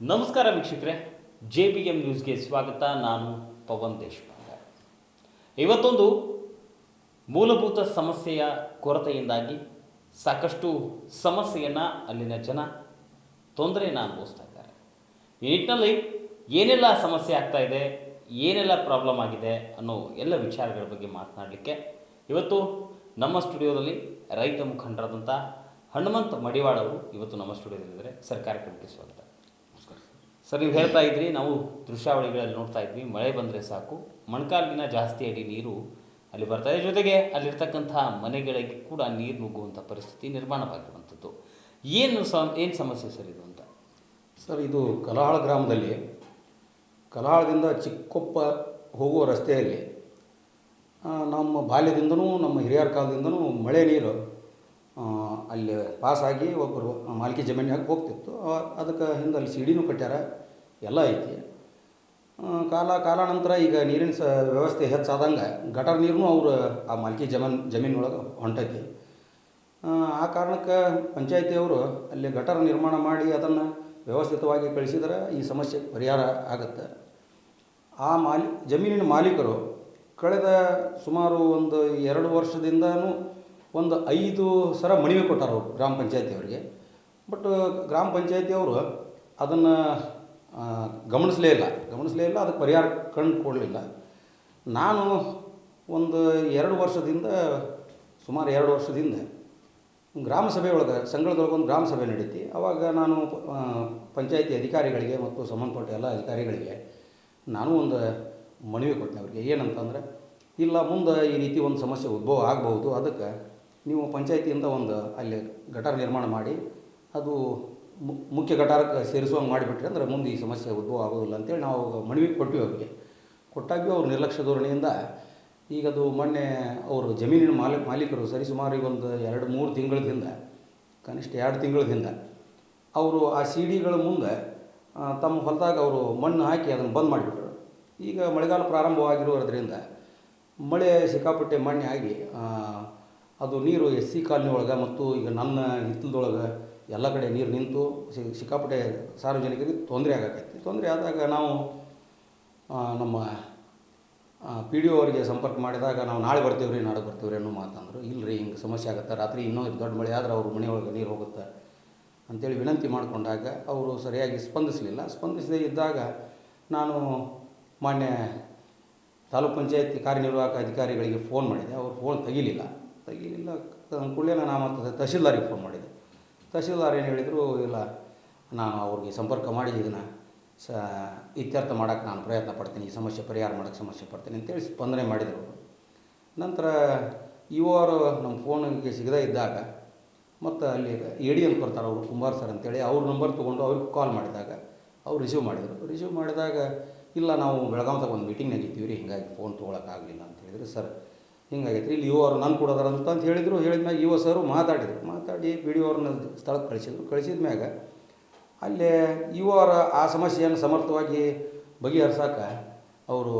ನಮಸ್ಕಾರ ವೀಕ್ಷಕರೇ, J B M ನ್ಯೂಸ್ಗೆ ಸ್ವಾಗತ. ನಾನು ಪವನ್ ದೇಶಪಾಂಡೆ. ಇವತ್ತೊಂದು ಮೂಲಭೂತ ಸಮಸ್ಯೆಯ ಕೊರತೆಯಿಂದಾಗಿ ಸಾಕಷ್ಟು ಸಮಸ್ಯೆಯನ್ನು ಅಲ್ಲಿನ ಜನ ತೊಂದರೆಯನ್ನು ಅನುಭವಿಸ್ತಾ ಇದ್ದಾರೆ. ಈ ನಿಟ್ಟಿನಲ್ಲಿ ಏನೆಲ್ಲ ಸಮಸ್ಯೆ ಆಗ್ತಾ ಇದೆ, ಏನೆಲ್ಲ ಪ್ರಾಬ್ಲಮ್ ಆಗಿದೆ ಅನ್ನೋ ಎಲ್ಲ ವಿಚಾರಗಳ ಬಗ್ಗೆ ಮಾತನಾಡಲಿಕ್ಕೆ ಇವತ್ತು ನಮ್ಮ ಸ್ಟುಡಿಯೋದಲ್ಲಿ ರೈತ ಮುಖಂಡರಾದಂಥ ಹನುಮಂತ ಮಡಿವಾಳವರು ಇವತ್ತು ನಮ್ಮ ಸ್ಟುಡಿಯೋದಲ್ಲಿದ್ದಾರೆ. ಸರ್ ಕಾರ್ಯಕ್ರಮಕ್ಕೆ ಸ್ವಾಗತ. ಸರ್, ನೀವು ಹೇಳ್ತಾ ಇದ್ರಿ, ನಾವು ದೃಶ್ಯಾವಳಿಗಳಲ್ಲಿ ನೋಡ್ತಾ ಇದ್ವಿ, ಮಳೆ ಬಂದರೆ ಸಾಕು. ಮಣ್ಕಾಲಿನ ಜಾಸ್ತಿ ಅಡಿ ನೀರು ಅಲ್ಲಿ ಬರ್ತಾ ಇದೆ ಜೊತೆಗೆ ಅಲ್ಲಿರ್ತಕ್ಕಂಥ ಮನೆಗಳಿಗೆ ಕೂಡ ನೀರು ನುಗ್ಗುವಂಥ ಪರಿಸ್ಥಿತಿ ನಿರ್ಮಾಣವಾಗಿರುವಂಥದ್ದು. ಏನು ಸ ಏನು ಸಮಸ್ಯೆ ಸರ್ ಇದು ಅಂತ? ಸರ್, ಇದು ಕಲಾಳ ಗ್ರಾಮದಲ್ಲಿ ಕಲಾಳದಿಂದ ಚಿಕ್ಕೊಪ್ಪ ಹೋಗುವ ರಸ್ತೆಯಲ್ಲಿ ನಮ್ಮ ಬಾಲ್ಯದಿಂದನೂ, ನಮ್ಮ ಹಿರಿಯರ ಕಾಲದಿಂದನೂ ಮಳೆ ನೀರು ಅಲ್ಲಿ ಪಾಸಾಗಿ ಒಬ್ಬರು ಮಾಲ್ಕಿ ಜಮೀನಿಗೆ ಹೋಗ್ತಿತ್ತು. ಅದಕ್ಕೆ ಹಿಂದೆ ಅಲ್ಲಿ ಸಿಡಿನೂ ಕಟ್ಟ್ಯಾರ, ಎಲ್ಲ ಐತಿ. ಕಾಲ ಕಾಲಾನಂತರ ಈಗ ನೀರಿನ ಸ, ವ್ಯವಸ್ಥೆ ಹೆಚ್ಚಾದಂಗೆ ಗಟರ್ ನೀರು ಅವರು ಆ ಮಾಲ್ಕಿ ಜಮೀನ್, ಜಮೀನೊಳಗೆ ಹೊಂಟೈತಿ. ಆ ಕಾರಣಕ್ಕೆ ಪಂಚಾಯತಿಯವರು ಅಲ್ಲಿ ಗಟರ್ ನಿರ್ಮಾಣ ಮಾಡಿ ಅದನ್ನು ವ್ಯವಸ್ಥಿತವಾಗಿ ಕಳಿಸಿದರೆ ಈ ಸಮಸ್ಯೆ ಪರಿಹಾರ ಆಗುತ್ತೆ. ಆ ಮಾಲಿ, ಜಮೀನಿನ ಮಾಲೀಕರು ಕಳೆದ ಸುಮಾರು ಒಂದು ಎರಡು ವರ್ಷದಿಂದನೂ ಒಂದು ಐದು ಸರ ಮನವಿ ಕೊಟ್ಟಾರ ಅವರು ಗ್ರಾಮ ಪಂಚಾಯತಿಯವರಿಗೆ. ಬಟ್ ಗ್ರಾಮ ಪಂಚಾಯತಿಯವರು ಅದನ್ನು ಗಮನಿಸಲೇ ಇಲ್ಲ. ಗಮನಿಸಲೇ ಇಲ್ಲ, ಅದಕ್ಕೆ ಪರಿಹಾರ ಕಂಡು ಕೊಡಲಿಲ್ಲ. ನಾನು ಒಂದು ಎರಡು ವರ್ಷದಿಂದ, ಸುಮಾರು ಎರಡು ವರ್ಷದಿಂದ ಗ್ರಾಮ ಸಭೆಯೊಳಗೆ ಸಂಘದೊಳಗೆ ಒಂದು ಗ್ರಾಮ ಸಭೆ ನಡೀತಿ. ಆವಾಗ ನಾನು ಪಂಚಾಯತಿ ಅಧಿಕಾರಿಗಳಿಗೆ ಮತ್ತು ಸಂಬಂಧಪಟ್ಟ ಎಲ್ಲ ಅಧಿಕಾರಿಗಳಿಗೆ ನಾನು ಒಂದು ಮನವಿ ಕೊಟ್ಟೆ ಅವರಿಗೆ. ಏನಂತಂದರೆ, ಇಲ್ಲ, ಮುಂದೆ ಈ ರೀತಿ ಒಂದು ಸಮಸ್ಯೆ ಉದ್ಭವ ಆಗಬಹುದು. ಅದಕ್ಕೆ ನೀವು ಪಂಚಾಯತಿಯಿಂದ ಒಂದು ಅಲ್ಲಿ ಗಟಾರ ನಿರ್ಮಾಣ ಮಾಡಿ, ಅದು ಮುಖ್ಯ ಗಟಾರಕ್ಕೆ ಸೇರಿಸುವಂಗೆ ಮಾಡಿಬಿಟ್ರೆ ಅಂದ್ರೆ ಮುಂದೆ ಈ ಸಮಸ್ಯೆ ಉದ್ಭವ ಆಗೋದಿಲ್ಲ ಅಂತೇಳಿ ನಾವು ಮನವಿ ಕೊಟ್ವಿ ಅವ್ರಿಗೆ. ಕೊಟ್ಟಾಗ್ಯೂ ಅವ್ರು ನಿರ್ಲಕ್ಷ್ಯ ಧೋರಣೆಯಿಂದ ಈಗ ಅದು ಮೊನ್ನೆ ಅವರು ಜಮೀನಿನ ಮಾಲೀಕ, ಮಾಲೀಕರು ಸರಿಸುಮಾರು ಈಗ ಒಂದು ಎರಡು ಮೂರು ತಿಂಗಳ ಹಿಂದೆ ಕನಿಷ್ಠ ಎರಡು ತಿಂಗಳ ಹಿಂದೆ ಅವರು ಆ ಸಿ ಡಿಗಳ ಮುಂದೆ ತಮ್ಮ ಹೊಲದಾಗ ಅವರು ಮಣ್ಣು ಹಾಕಿ ಅದನ್ನು ಬಂದ್ ಮಾಡಿಬಿಟ್ರು. ಈಗ ಮಳೆಗಾಲ ಪ್ರಾರಂಭವಾಗಿರೋದ್ರಿಂದ ಮಳೆ ಸಿಕ್ಕಾಪಟ್ಟೆ ಮಣ್ಣೆ ಆಗಿ ಅದು ನೀರು ಎಸ್ ಸಿ ಕಾಲೋನಿ ಒಳಗೆ ಮತ್ತು ಈಗ ನನ್ನ ಹಿತ್ತಲದೊಳಗೆ ಎಲ್ಲ ಕಡೆ ನೀರು ನಿಂತು ಸಿಕ್ಕಾಪಟ್ಟೆ ಸಾರ್ವಜನಿಕರಿಗೆ ತೊಂದರೆ ಆಗಕೈತಿ. ತೊಂದರೆ ಆದಾಗ ನಾವು ನಮ್ಮ ಪಿ ಡಿ ಅವರಿಗೆ ಸಂಪರ್ಕ ಮಾಡಿದಾಗ ನಾವು ನಾಳೆ ಬರ್ತೀವಿ ರೀ, ನಾಳೆ ಬರ್ತೀವಿ ರೀ ಅನ್ನೋ ಮಾತಂದರು. ಇಲ್ಲ ರೀ ಹಿಂಗೆ ಸಮಸ್ಯೆ ಆಗುತ್ತೆ, ರಾತ್ರಿ ಇನ್ನೂ ದೊಡ್ಡ ಮಳೆ ಆದ್ರೆ ಅವ್ರ ಮನೆಯೊಳಗೆ ನೀರು ಹೋಗುತ್ತೆ ಅಂತೇಳಿ ವಿನಂತಿ ಮಾಡಿಕೊಂಡಾಗ ಅವರು ಸರಿಯಾಗಿ ಸ್ಪಂದಿಸಲಿಲ್ಲ. ಸ್ಪಂದಿಸದೇ ಇದ್ದಾಗ ನಾನು ಮಾನ್ಯ ತಾಲೂಕ್ ಪಂಚಾಯತ್ ಕಾರ್ಯನಿರ್ವಾಹಕ ಅಧಿಕಾರಿಗಳಿಗೆ ಫೋನ್ ಮಾಡಿದೆ. ಅವರು ಫೋನ್ ತೆಗಿಲಿಲ್ಲ. ತೆಗಿಲಿಲ್ಲ ಕೂಡಲೇ ನಾನು ಮತ್ತು ತಹಶೀಲ್ದಾರಿಗೆ ಫೋನ್ ಮಾಡಿದೆ. ತಹಶೀಲ್ದಾರ್ ಏನು ಹೇಳಿದರು, ಇಲ್ಲ, ನಾನು ಅವ್ರಿಗೆ ಸಂಪರ್ಕ ಮಾಡಿ ಇದನ್ನು ಸ, ಇತ್ಯರ್ಥ ಮಾಡೋಕ್ಕೆ ನಾನು ಪ್ರಯತ್ನ ಪಡ್ತೀನಿ, ಈ ಸಮಸ್ಯೆ ಪರಿಹಾರ ಮಾಡೋಕ್ಕೆ ಸಮಸ್ಯೆ ಪಡ್ತೀನಿ ಅಂತೇಳಿ ಸ್ಪಂದನೆ ಮಾಡಿದರು ನಂತರ ಇವರು ನಮ್ಮ ಫೋನಿಗೆ ಸಿಗದೇ ಇದ್ದಾಗ ಮತ್ತು ಅಲ್ಲಿ ಎ ಡಿ ಅಂತ ಬರ್ತಾರೆ ಅವರು, ಕುಂಬಾರ್ ಸರ್ ಅಂತೇಳಿ, ಅವ್ರ ನಂಬರ್ ತೊಗೊಂಡು ಅವ್ರಿಗೆ ಕಾಲ್ ಮಾಡಿದಾಗ ಅವ್ರು ರಿಸೀವ್ ಮಾಡಿದರು. ರಿಸೀವ್ ಮಾಡಿದಾಗ, ಇಲ್ಲ, ನಾವು ಬೆಳಗಾವ್ದಾಗ ಒಂದು ಮೀಟಿಂಗ್ನಾಗ ಇದ್ದೀವಿ ರೀ ಹಿಂಗಾಗಿ ಫೋನ್ ತೊಗೊಳಕ್ಕಾಗಲಿಲ್ಲ ಅಂತ ಹೇಳಿದ್ರು ಸರ್ ಹಿಂಗಾಗೈತೆ ಇಲ್ಲಿ ಇವರು ಅವ್ರು ನಾನು ಕೊಡೋದಾರ ಅಂತ ಅಂತ ಹೇಳಿದರು ಹೇಳಿದ್ಮ್ಯಾಗ ಯುವ ಸರು ಮಾತಾಡಿದರು. ಮಾತಾಡಿ ಬಿ ಡಿ ಅವ್ರನ್ನ ಸ್ಥಳಕ್ಕೆ ಕಳಿಸಿದ್ರು. ಕಳಿಸಿದ ಮ್ಯಾಗ ಅಲ್ಲೇ ಯುವರ ಆ ಸಮಸ್ಯೆಯನ್ನು ಸಮರ್ಥವಾಗಿ ಬಗೆಹರಿಸೋಕೆ ಅವರು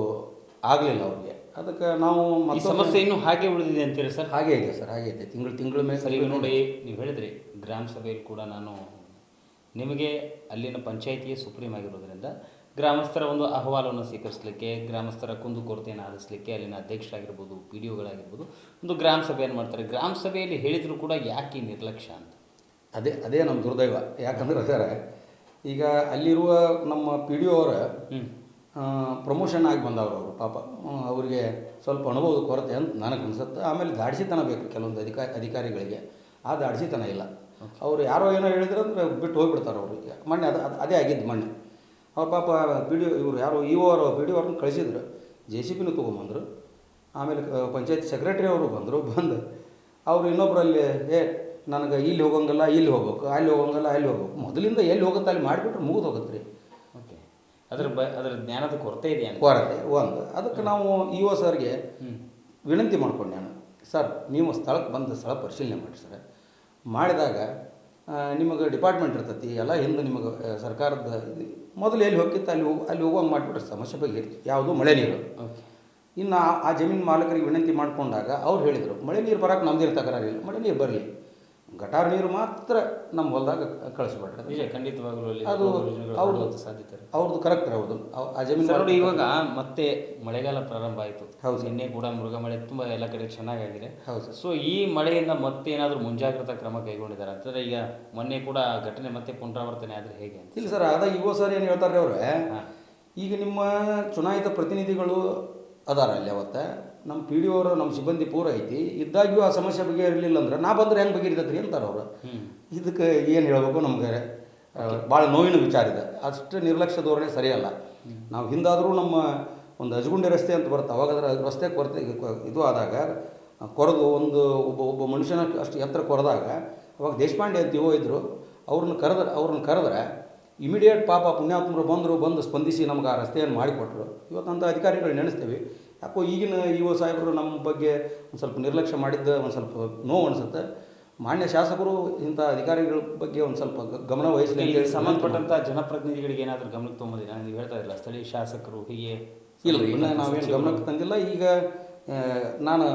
ಆಗಲಿಲ್ಲ ಅವ್ರಿಗೆ. ಅದಕ್ಕೆ ನಾವು ಈ ಸಮಸ್ಯೆ ಇನ್ನೂ ಹಾಗೆ ಉಳಿದಿದೆ ಅಂತೀರಿ ಸರ್? ಹಾಗೆ ಇದೆ ಸರ್ ಹಾಗೆ ಇದೆ. ತಿಂಗಳು ತಿಂಗಳ ಮೇಲೆ ಸರ್ ಈಗ ನೋಡಿ ನೀವು ಹೇಳಿದ್ರಿ ಗ್ರಾಮ ಸಭೆಯಲ್ಲಿ ಕೂಡ ನಾನು ನಿಮಗೆ ಅಲ್ಲಿನ ಪಂಚಾಯಿತಿಯೇ ಸುಪ್ರೀಂ ಆಗಿರೋದ್ರಿಂದ ಗ್ರಾಮಸ್ಥರ ಒಂದು ಅಹವಾಲನ್ನು ಸ್ವೀಕರಿಸಲಿಕ್ಕೆ ಗ್ರಾಮಸ್ಥರ ಕುಂದುಕೊರತೆಯನ್ನು ಆಲಿಸಲಿಕ್ಕೆ ಅಲ್ಲಿನ ಅಧ್ಯಕ್ಷರಾಗಿರ್ಬೋದು ಪಿ ಡಿ ಒಗಳಾಗಿರ್ಬೋದು ಒಂದು ಗ್ರಾಮ ಏನು ಮಾಡ್ತಾರೆ? ಗ್ರಾಮ ಸಭೆಯಲ್ಲಿ ಹೇಳಿದರೂ ಕೂಡ ಯಾಕೆ ಈ ನಿರ್ಲಕ್ಷ್ಯ ಅಂತ? ಅದೇ ಅದೇ ನಮ್ಮ ದುರ್ದೈವ. ಯಾಕಂದ್ರೆ ಸರ್ ಈಗ ಅಲ್ಲಿರುವ ನಮ್ಮ ಪಿ ಡಿ ಅವರ ಪ್ರಮೋಷನ್ ಆಗಿ ಬಂದವರು ಅವರು ಪಾಪ. ಅವರಿಗೆ ಸ್ವಲ್ಪ ಅನುಭವದ ಕೊರತೆ ಅಂತ ನನಗೆ ಅನಿಸುತ್ತೆ ಆಮೇಲೆ ದಾಡಿಸಿತನ ಬೇಕು ಕೆಲವೊಂದು ಅಧಿಕಾರಿ ಅಧಿಕಾರಿಗಳಿಗೆ. ಆ ದಾಡಿಸಿತನ ಇಲ್ಲ. ಅವರು ಯಾರೋ ಏನೋ ಹೇಳಿದ್ರೆ ಅಂದರೆ ಬಿಟ್ಟು ಹೋಗಿಬಿಡ್ತಾರೆ ಅವರು ಈಗ. ಮೊನ್ನೆ ಅದು ಅದು- ಅದೇ ಆಗಿದ್ದು ಮೊನ್ನೆ. ಅವ್ರ ಪಾಪ ಪಿ ಡಿ ಇವರು ಯಾರು ಇ ಅವರು ಬಿ ಡಿ ಅವ್ರನ್ನ ಕಳಿಸಿದ್ರು. ಜೆ ಸಿ ಬಿನೂ ತೊಗೊಂಬಂದರು. ಆಮೇಲೆ ಪಂಚಾಯತ್ ಸೆಕ್ರೆಟರಿ ಅವರು ಬಂದರು ಬಂದು ಅವರು ಇನ್ನೊಬ್ಬರಲ್ಲಿ ಏ ನನಗೆ ಇಲ್ಲಿ ಹೋಗಂಗಿಲ್ಲ ಇಲ್ಲಿ ಹೋಗ್ಬೇಕು ಅಲ್ಲಿ ಹೋಗೋಂಗಲ್ಲ ಅಲ್ಲಿ ಹೋಗ್ಬೇಕು. ಮೊದಲಿಂದ ಎಲ್ಲಿ ಹೋಗುತ್ತೆ ಅಲ್ಲಿ ಮಾಡಿಬಿಟ್ರೆ ಮುಗಿದು ಹೋಗುತ್ತೆ ರೀ. ಓಕೆ. ಅದ್ರ ಬ ಅದರ ಜ್ಞಾನದ ಕೊರತೆ ಇದೆ ಅಂತ? ಕೊರತೆ ಒಂದು. ಅದಕ್ಕೆ ನಾವು ಇ ಒ ಸರ್ಗೆ ವಿನಂತಿ ಮಾಡ್ಕೊಂಡು ನಾನು. ಸರ್ ನೀವು ಸ್ಥಳಕ್ಕೆ ಬಂದು ಸ್ಥಳ ಪರಿಶೀಲನೆ ಮಾಡಿ ಸರ್. ಮಾಡಿದಾಗ ನಿಮಗೆ ಡಿಪಾರ್ಟ್ಮೆಂಟ್ ಇರ್ತೈತಿ ಎಲ್ಲ ಹಿಂದೆ ನಿಮಗೆ ಸರ್ಕಾರದ ಇದು ಮೊದಲು ಎಲ್ಲಿ ಹೋಗಿತ್ತು ಅಲ್ಲಿ ಹೋಗಿ ಅಲ್ಲಿ ಹೋಗುವಂಗೆ ಮಾಡಿಬಿಟ್ರೆ ಸಮಸ್ಯೆ ಬಗ್ಗೆ ಯಾವುದು ಮಳೆ ನೀರು. ಇನ್ನು ಆ- ಜಮೀನು ಮಾಲಕರಿಗೆ ವಿನಂತಿ ಮಾಡಿಕೊಂಡಾಗ ಅವ್ರು ಹೇಳಿದರು ಮಳೆ ನೀರು ಬರೋಕೆ ನಮ್ದು ತಕರಾರಿಲ್ಲ ಮಳೆ ನೀರು ಬರಲಿ. ಗಟಾರ ನೀರು ಮಾತ್ರ ನಮ್ಮ ಹೊಲದಾಗ ಕಳಿಸ್ಬಿಡ್ರಿ ನಿಜ ಖಂಡಿತವಾಗ್ಲೂ ಅಲ್ಲಿ ಅದು ರೋಗ ರುಜಿನಗಳು ಅವ್ರು- ಹರಡುವಂಥ ಸಾಧ್ಯತೆ. ಅವ್ರದ್ದು ಕರೆಕ್ಟ್ ಹೌದು ಅವ್- ಆ ಜಮೀನು ಸರ್ ನೋಡಿ ಇವಾಗ ಮತ್ತೆ ಮಳೆಗಾಲ ಪ್ರಾರಂಭ ಆಯಿತು. ಹೌದು. ನಿನ್ನೆ ಕೂಡ ಮೃಗ ಮಳೆ ತುಂಬ ಎಲ್ಲ ಕಡೆ ಚೆನ್ನಾಗಾಗಿದೆ. ಹೌದು ಸರ್. ಸೊ ಈ ಮಳೆಯಿಂದ ಮತ್ತೆ ಏನಾದರೂ ಮುಂಜಾಗ್ರತಾ ಕ್ರಮ ಕೈಗೊಂಡಿದ್ದಾರೆ? ಅಂತಂದ್ರೆ ಈಗ ಮೊನ್ನೆ ಕೂಡ ಘಟನೆ ಮತ್ತೆ ಪುನರಾವರ್ತನೆ ಆದರೆ ಹೇಗೆ ಅಂತ. ಇಲ್ಲ ಸರ್ ಅದ ಇವೋ ಸರ್ ಏನು ಹೇಳ್ತಾರೆ ಅವ್ರೆ. ಈಗ ನಿಮ್ಮ ಚುನಾಯಿತ ಪ್ರತಿನಿಧಿಗಳು ಅದಾರ ಅಲ್ಲಿ ಅವತ್ತ? ನಮ್ಮ ಪಿ ಡಿ ಅವರು ನಮ್ಮ ಸಿಬ್ಬಂದಿ ಪೂರ ಐತಿ. ಇದ್ದಾಗ್ಯೂ ಆ ಸಮಸ್ಯೆ ಬಗೆಹರಿಲಿಲ್ಲ ಅಂದ್ರೆ ನಾ ಬಂದ್ರೆ ಹೆಂಗೆ ಬಗೆಹರಿತೈತ್ರಿ ಅಂತಾರೆ ಅವರು. ಇದಕ್ಕೆ ಏನು ಹೇಳಬೇಕು ನಮಗೆ? ಭಾಳ ನೋವಿನ ವಿಚಾರ ಇದೆ. ಅಷ್ಟು ನಿರ್ಲಕ್ಷ್ಯ ಧೋರಣೆ ಸರಿಯಲ್ಲ. ನಾವು ಹಿಂದಾದರೂ ನಮ್ಮ ಒಂದು ಅಜಗುಂಡಿ ರಸ್ತೆ ಅಂತ ಬರುತ್ತೆ. ಅವಾಗ ಅದರ ರಸ್ತೆ ಕೊರತೆ ಇದು ಆದಾಗ ಕೊರೆದು ಒಂದು ಒಬ್ಬ ಒಬ್ಬ ಮನುಷ್ಯನ ಅಷ್ಟು ಎತ್ತರ ಕೊರೆದಾಗ ಅವಾಗ ದೇಶಪಾಂಡೆ ಅಂತ ಯುವ ಇದ್ದರು ಅವ್ರನ್ನ ಕರೆದ್ರೆ ಅವ್ರನ್ನ ಕರೆದ್ರೆ ಇಮಿಡಿಯೇಟ್ ಪಾಪ ಪುಣ್ಯಾತ್ಮರು ಬಂದರು ಬಂದು ಸ್ಪಂದಿಸಿ ನಮ್ಗೆ ಆ ರಸ್ತೆಯನ್ನು ಮಾಡಿಕೊಟ್ರು. ಇವತ್ತು ಅಂತ ಅಧಿಕಾರಿಗಳು ನೆನೆಸ್ತೀವಿ. ಯಾಕೋ ಈಗಿನ ಯುವ ಸಾಹೇಬರು ನಮ್ಮ ಬಗ್ಗೆ ಒಂದು ಸ್ವಲ್ಪ ನಿರ್ಲಕ್ಷ್ಯ ಮಾಡಿದ್ದ ಒಂದು ಸ್ವಲ್ಪ ನೋವು ಅನಿಸುತ್ತೆ. ಮಾನ್ಯ ಶಾಸಕರು ಇಂಥ ಅಧಿಕಾರಿಗಳ ಬಗ್ಗೆ ಒಂದು ಸ್ವಲ್ಪ ಗಮನ ವಹಿಸಲಿ ಸಂಬಂಧಪಟ್ಟಂಥ ಅಂತೇಳಿ ಜನಪ್ರತಿನಿಧಿಗಳಿಗೆ ಏನಾದರೂ ಗಮನಕ್ಕೆ ತೊಗೊಂಬಂದಿಲ್ಲ ನೀವು ಹೇಳ್ತಾ ಇಲ್ಲ ಸ್ಥಳೀಯ ಶಾಸಕರು ಹೀಗೆ ಇಲ್ಲ ಇನ್ನು ನಾವೇನು ಗಮನಕ್ಕೆ ತಂದಿಲ್ಲ. ಈಗ ನಾನು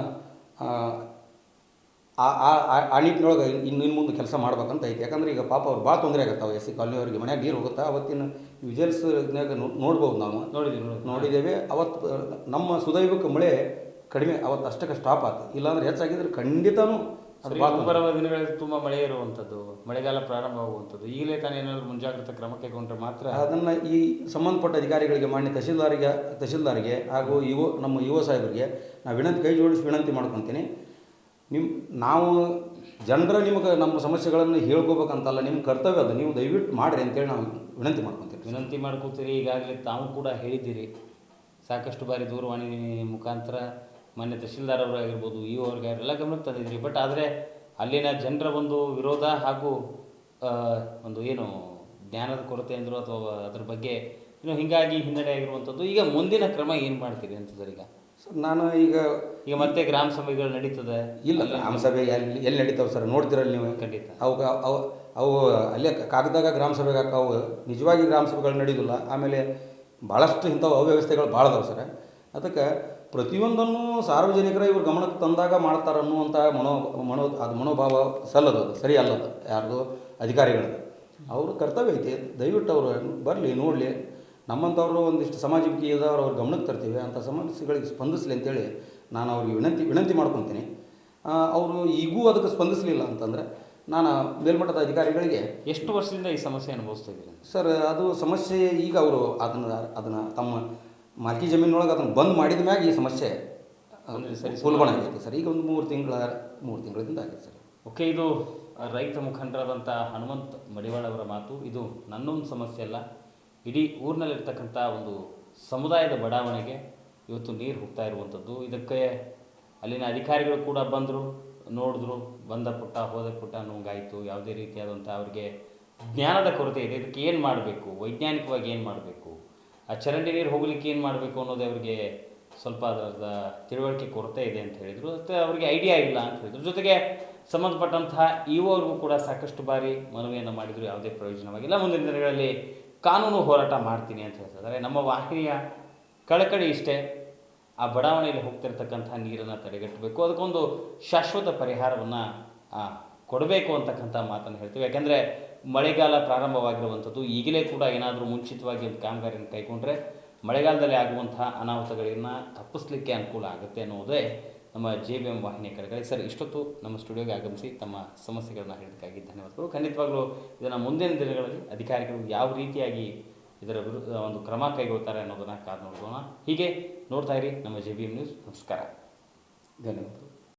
ಆ, ಆ- ನಿಟ್ಟಿನೊಳಗೆ ಇನ್ನು ಇನ್ನು ಮುಂದೆ ಕೆಲಸ ಮಾಡ್ಬೇಕಂತ ಐತಿ. ಯಾಕಂದ್ರೆ ಈಗ ಪಾಪ ಅವ್ರು ಭಾಳ ತೊಂದರೆ ಆಗತ್ತಾವೆ ಎಸ್ ಸಿ ಕಾಲನಿ ಅವ್ರಿಗೆ. ಮನ್ಯಾಗ ನೀರು ಹೋಗುತ್ತಾ ಅವತ್ತಿನ ವಿಜುವಲ್ಸ್ನಾಗ ನೋಡ್ಬೋದು ನಾವು. ನೋಡಿದ್ದೀವಿ ನೋಡಿ ನೋಡಿದ್ದೇವೆ. ಅವತ್ತು ನಮ್ಮ ಸುದೈವಕ್ಕೆ ಮಳೆ ಕಡಿಮೆ ಅವತ್ತು ಅಷ್ಟಕ್ಕೆ ಸ್ಟಾಪ್ ಆಯ್ತು ಇಲ್ಲಾಂದ್ರೆ ಹೆಚ್ಚಾಗಿದ್ರೆ ಖಂಡಿತನೂ ಮುಂಬರುವ ದಿನಗಳಲ್ಲಿ ತುಂಬ ಮಳೆ ಇರುವಂಥದ್ದು ಮಳೆಗಾಲ ಪ್ರಾರಂಭವಾಗುವಂಥದ್ದು ಈಗಲೇ ತಾನೇ ಏನಾದರೂ ಮುಂಜಾಗ್ರತಾ ಕ್ರಮ ಕೈಗೊಂಡ್ರೆ ಮಾತ್ರ ಅದನ್ನು ಈ ಸಂಬಂಧಪಟ್ಟ ಅಧಿಕಾರಿಗಳಿಗೆ ಮಾನ್ಯ ತಹಶೀಲ್ದಾರಿಗೆ ತಹಶೀಲ್ದಾರಿಗೆ ಹಾಗೂ ಯುವ ನಮ್ಮ ಯುವ ಸಾಹೇಬರಿಗೆ ನಾವು ವಿನಂತಿ ಕೈ ಜೋಡಿಸಿ ವಿನಂತಿ ಮಾಡ್ಕೊತೀನಿ. ನಿಮ್ಮ ನಾವು ಜನರ ನಿಮಗೆ ನಮ್ಮ ಸಮಸ್ಯೆಗಳನ್ನು ಹೇಳ್ಕೋಬೇಕಂತಲ್ಲ, ನಿಮ್ಮ ಕರ್ತವ್ಯ ಅದು. ನೀವು ದಯವಿಟ್ಟು ಮಾಡಿರಿ ಅಂತೇಳಿ ನಾವು ವಿನಂತಿ ಮಾಡ್ಕೊತೀವಿ. ವಿನಂತಿ ಮಾಡ್ಕೋತೀರಿ. ಈಗಾಗಲೇ ತಾವು ಕೂಡ ಹೇಳಿದ್ದೀರಿ. ಸಾಕಷ್ಟು ಬಾರಿ ದೂರವಾಣಿ ಮುಖಾಂತರ ಮಾನ್ಯ ತಹಶೀಲ್ದಾರ್ ಅವರಾಗಿರ್ಬೋದು ಇ ಅವ್ರಿಗೆ ಎಲ್ಲ ಗಮನಕ್ಕೆ ತಂದಿದ್ದೀರಿ. ಬಟ್ ಆದರೆ ಅಲ್ಲಿನ ಜನರ ಒಂದು ವಿರೋಧ ಹಾಗೂ ಒಂದು ಏನು ಜ್ಞಾನದ ಕೊರತೆ ಅಂದರು ಅಥವಾ ಅದ್ರ ಬಗ್ಗೆ ಏನು ಹಿಂಗಾಗಿ ಹಿನ್ನಡೆ ಆಗಿರುವಂಥದ್ದು, ಈಗ ಮುಂದಿನ ಕ್ರಮ ಏನು ಮಾಡ್ತೀರಿ ಅಂತಂದ್ರೆ ಈಗ? ನಾನು ಈಗ ಈಗ ಮತ್ತೆ ಗ್ರಾಮ ಸಭೆಗಳು ನಡೀತದೆ. ಇಲ್ಲ ಗ್ರಾಮ ಸಭೆ ಎಲ್ಲಿ ಎಲ್ಲಿ ನಡೀತಾವೆ ಸರ್? ನೋಡ್ತಿರಲ್ಲ ನೀವು. ಖಂಡಿತ. ಅವು ಅವು ಅವು ಅಲ್ಲೇ ಕಾಗದಾಗ ಗ್ರಾಮ ಸಭೆಗೆ ಹಾಕವು ನಿಜವಾಗಿ ಗ್ರಾಮ ಸಭೆಗಳು ನಡೀದಿಲ್ಲ ಆಮೇಲೆ ಭಾಳಷ್ಟು ಇಂಥವು ಅವ್ಯವಸ್ಥೆಗಳು ಭಾಳ ಅದಾವೆ ಸರ್. ಅದಕ್ಕೆ ಪ್ರತಿಯೊಂದನ್ನು ಸಾರ್ವಜನಿಕರ ಇವ್ರ ಗಮನಕ್ಕೆ ತಂದಾಗ ಮಾಡ್ತಾರೆ ಅನ್ನುವಂಥ ಮನೋ ಮನೋ ಅದು ಮನೋಭಾವ ಸಲ್ಲದು ಅದು. ಸರಿ ಅಲ್ಲದು. ಯಾರ್ದು? ಅಧಿಕಾರಿಗಳದ್ದು. ಅವರು ಕರ್ತವ್ಯ ಐತಿ. ದಯವಿಟ್ಟು ಅವರು ಬರಲಿ ನೋಡಲಿ. ನಮ್ಮಂಥವ್ರು ಒಂದಿಷ್ಟು ಸಮಾಜಕ್ಕೆ ಇದ್ದವ್ರು ಅವ್ರ ಗಮನಕ್ಕೆ ತರ್ತೀವಿ ಅಂಥ ಸಮಸ್ಯೆಗಳಿಗೆ ಸ್ಪಂದಿಸಲಿ ಅಂತೇಳಿ ನಾನು ಅವ್ರಿಗೆ ವಿನಂತಿ ವಿನಂತಿ ಮಾಡ್ಕೊತೀನಿ. ಅವರು ಈಗೂ ಅದಕ್ಕೆ ಸ್ಪಂದಿಸಲಿಲ್ಲ ಅಂತಂದರೆ ನಾನು ಮೇಲ್ಮಟ್ಟದ ಅಧಿಕಾರಿಗಳಿಗೆ ಎಷ್ಟು ವರ್ಷದಿಂದ ಈ ಸಮಸ್ಯೆ ಅನುಭವಿಸ್ತಾ ಸರ್ ಅದು ಸಮಸ್ಯೆ ಈಗ ಅವರು ಅದನ್ನು ಅದನ್ನು ತಮ್ಮ ಮಾಲ್ಕಿ ಜಮೀನೊಳಗೆ ಅದನ್ನು ಬಂದ್ ಮಾಡಿದ ಮ್ಯಾಗ ಈ ಸಮಸ್ಯೆ ಸರಿ ಆಗೈತೆ ಸರ್. ಈಗ ಒಂದು ಮೂರು ತಿಂಗಳ ಮೂರು ತಿಂಗಳಿಂದ ಆಗಿದೆ ಸರ್. ಓಕೆ ಇದು ರೈತ ಮುಖಂಡರಾದಂಥ ಹನುಮಂತ್ ಮಡಿವಾಳ ಅವರ ಮಾತು. ಇದು ನನ್ನೊಂದು ಸಮಸ್ಯೆ ಅಲ್ಲ. ಇಡೀ ಊರಿನಲ್ಲಿರ್ತಕ್ಕಂಥ ಒಂದು ಸಮುದಾಯದ ಬಡಾವಣೆಗೆ ಇವತ್ತು ನೀರು ಹೋಗ್ತಾ ಇರುವಂಥದ್ದು. ಇದಕ್ಕೆ ಅಲ್ಲಿನ ಅಧಿಕಾರಿಗಳು ಕೂಡ ಬಂದರು, ನೋಡಿದ್ರು, ಬಂದ ಪುಟ್ಟ, ಹೋದ ಪುಟ್ಟ ನುಂಗಾಯಿತು. ಯಾವುದೇ ರೀತಿಯಾದಂಥ ಅವರಿಗೆ ಜ್ಞಾನದ ಕೊರತೆ ಇದೆ. ಇದಕ್ಕೆ ಏನು ಮಾಡಬೇಕು? ವೈಜ್ಞಾನಿಕವಾಗಿ ಏನು ಮಾಡಬೇಕು? ಆ ಚರಂಡಿ ನೀರು ಹೋಗಲಿಕ್ಕೆ ಏನು ಮಾಡಬೇಕು ಅನ್ನೋದೇ ಅವರಿಗೆ ಸ್ವಲ್ಪ ಅದರದ ತಿಳುವಳಿಕೆ ಕೊರತೆ ಇದೆ ಅಂತ ಹೇಳಿದರು. ಮತ್ತು ಅವರಿಗೆ ಐಡಿಯಾ ಇಲ್ಲ ಅಂತ ಹೇಳಿದರು. ಜೊತೆಗೆ ಸಂಬಂಧಪಟ್ಟಂತಹ ಇವ್ರಿಗೂ ಕೂಡ ಸಾಕಷ್ಟು ಬಾರಿ ಮನವಿಯನ್ನು ಮಾಡಿದರು. ಯಾವುದೇ ಪ್ರಯೋಜನವಾಗಿಲ್ಲ. ಮುಂದಿನ ದಿನಗಳಲ್ಲಿ ಕಾನೂನು ಹೋರಾಟ ಮಾಡ್ತೀನಿ ಅಂತ ಹೇಳ್ತಿದ್ದಾರೆ ನಮ್ಮ ವಾಹಿನಿಯ ಕಳಕಳಿ ಇಷ್ಟೇ. ಆ ಬಡಾವಣೆಯಲ್ಲಿ ಹೋಗ್ತಿರ್ತಕ್ಕಂಥ ನೀರನ್ನು ತಡೆಗಟ್ಟಬೇಕು. ಅದಕ್ಕೊಂದು ಶಾಶ್ವತ ಪರಿಹಾರವನ್ನು ಕೊಡಬೇಕು ಅಂತಕ್ಕಂಥ ಮಾತನ್ನು ಹೇಳ್ತೀವಿ. ಯಾಕೆಂದರೆ ಮಳೆಗಾಲ ಪ್ರಾರಂಭವಾಗಿರುವಂಥದ್ದು, ಈಗಲೇ ಕೂಡ ಏನಾದರೂ ಮುಂಚಿತವಾಗಿ ಒಂದು ಕಾಮಗಾರಿಯನ್ನು ಕೈಗೊಂಡ್ರೆ ಮಳೆಗಾಲದಲ್ಲಿ ಆಗುವಂಥ ಅನಾಹುತಗಳನ್ನು ತಪ್ಪಿಸ್ಲಿಕ್ಕೆ ಅನುಕೂಲ ಆಗುತ್ತೆ ಅನ್ನೋದೇ ನಮ್ಮ ಜೆ ಬಿ ಎಂ ವಾಹಿನಿಯ ಕರೆಗಳಿಗೆ ಸರ್, ಇಷ್ಟೊತ್ತು ನಮ್ಮ ಸ್ಟುಡಿಯೋಗೆ ಆಗಮಿಸಿ ತಮ್ಮ ಸಮಸ್ಯೆಗಳನ್ನು ಹೇಳೋದಕ್ಕಾಗಿ ಧನ್ಯವಾದಗಳು. ಖಂಡಿತವಾಗಲೂ ಇದನ್ನು ಮುಂದಿನ ದಿನಗಳಲ್ಲಿ ಅಧಿಕಾರಿಗಳು ಯಾವ ರೀತಿಯಾಗಿ ಇದರ ವಿರುದ್ಧ ಒಂದು ಕ್ರಮ ಕೈಗೊಳ್ತಾರೆ ಅನ್ನೋದನ್ನು ಕಾದು ನೋಡೋಣ ಹೀಗೆ ನೋಡ್ತಾ ಇರಿ ನಮ್ಮ ಜೆ ಬಿ ಎಂ ನ್ಯೂಸ್. ನಮಸ್ಕಾರ. ಧನ್ಯವಾದ